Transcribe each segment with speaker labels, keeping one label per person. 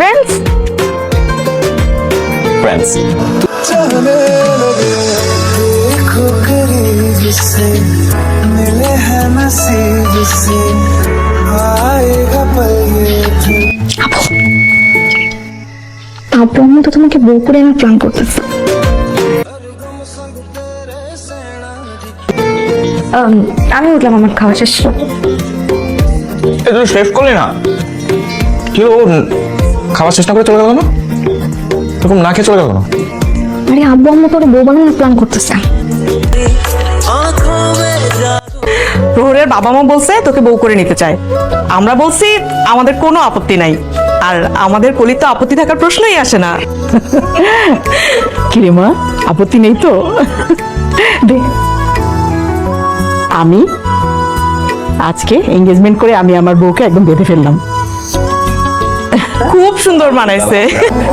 Speaker 1: Friends
Speaker 2: friends
Speaker 1: আপু আমি তো তোমাকে বউ করে আমি প্ল্যান করতেছি। আমি উঠলাম আমার খাওয়া শেষ।
Speaker 2: শেষ করলি না। কেউ খাওয়া শেষ না করে চলে গেল না? এরকম না খেয়ে চলে গেল না?
Speaker 1: আরে আব্বু আম্মু করে বউ বানানোর প্ল্যান করতেছে।
Speaker 3: প্রহরের বাবা মা বলছে তোকে বউ করে নিতে চায়। আমরা বলছি আমাদের কোনো আপত্তি নাই। আর আমাদের কলির তো আপত্তি থাকার প্রশ্নই আসে না। কিরে মা আপত্তি নেই তো? দে। আমি? আজকে এঙ্গেজমেন্ট করে আমি আমার বউকে একদম বেঁধে ফেললাম। খুব সুন্দর মানাইছে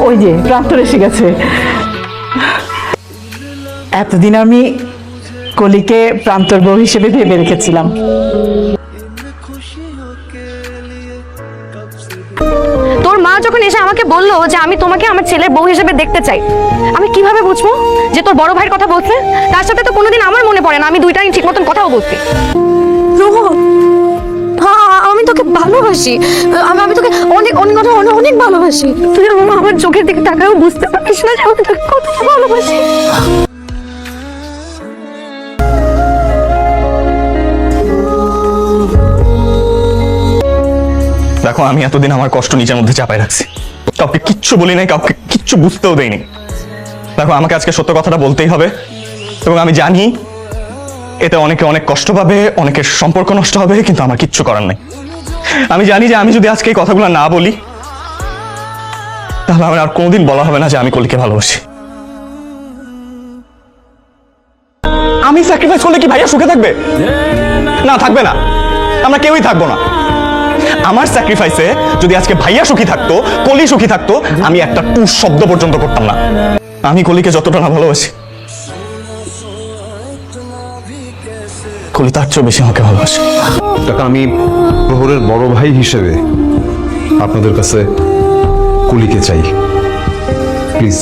Speaker 3: ওই যে ট্রাক্টর এসে গেছে। এতদিন আমি কলিকে প্রান্তর বউ হিসেবে ভেবে রেখেছিলাম।
Speaker 1: তোর মা যখন এসে আমাকে বলল যে আমি তোমাকে আমার ছেলের বউ হিসেবে দেখতে চাই আমি কীভাবে বুঝব যে তোর বড় ভাইয়ের কথা বলছে? তার সাথে তো কোনোদিন আমার মনে পড়ে না আমি দুইটাই ঠিক মতন কথাও বলছি। তোকে ভালোবাসি। আমি আমি তোকে অনেক অনেক অনেক অনেক ভালোবাসি। তুই আমার চোখের দিকে তাকাও, বুঝতে পারিস না যে আমি তোকে কতটা ভালোবাসি।
Speaker 2: দেখো, আমি এতদিন আমার কষ্ট নিজের মধ্যে চাপাই রাখছি। কাউকে কিচ্ছু বলি নাই, কাউকে কিচ্ছু বুঝতেও দেয়নি দেখো, আমাকে আজকে সত্য কথাটা বলতেই হবে, এবং আমি জানি এতে অনেকে অনেক কষ্ট পাবে, অনেকের সম্পর্ক নষ্ট হবে, কিন্তু আমার কিচ্ছু করার নাই। আমি জানি যে আমি যদি আজকে এই কথাগুলো না বলি, তাহলে আমার আর কোনোদিন বলা হবে না যে আমি কলিকে ভালোবাসি। আমি স্যাক্রিফাইস করলে কি ভাইয়া সুখে থাকবে? না থাকবে না। আমরা কেউই থাকব না। আমার স্যাক্রিফাইসে যদি আজকে ভাইয়া সুখী থাকতো, কলি সুখী থাকতো, আমি একটা টু শব্দ পর্যন্ত করতাম না। আমি কলিকে যতটা না ভালোবাসি। কলি তার চেয়েও বেশি আমাকে ভালোবাসে।
Speaker 4: কাকা আমি প্রহরের বড় ভাই হিসেবে আপনাদের কাছে কুলিকে চাই। প্লিজ।